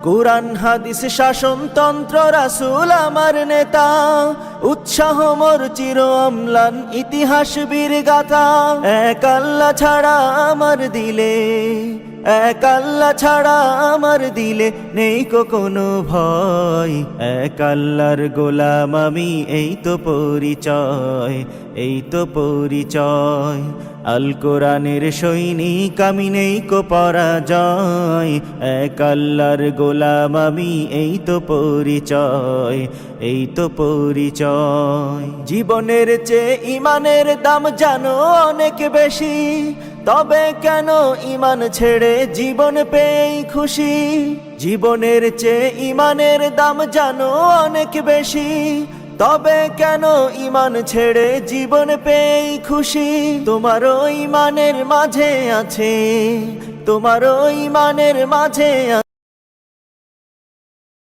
কোরআন হাদিস শাসনতন্ত্র রাসুল আমার নেতা। উৎসাহ মোর চির অম্লান ইতিহাস বীর গাথা এক আল্লাহ ছাড়া আমার দিলে, এক আল্লাহ ছাড়া আমার দিলে নেই কোনো ভয়। এক আল্লাহর গোলাম আমি, এই তো পরিচয়, এই তো পরিচয়। আল কোরআনের সৈনিক আমি, নেই কো পরাজয়। এক আল্লাহর গোলাম আমি, এই তো পরিচয়, এই তো পরিচয়। জীবনের চেয়ে ইমানের দাম জানো অনেক বেশি। তবে কেন ইমান ছেড়ে জীবন পেয়েই খুশি? জীবনের চেয়ে ইমানের দাম জানো অনেক বেশি। তবে কেন ইমান ছেড়ে জীবন পেয়েই খুশি? তোমারও ইমানের মাঝে আছে। তোমারও ইমানের মাঝে আছে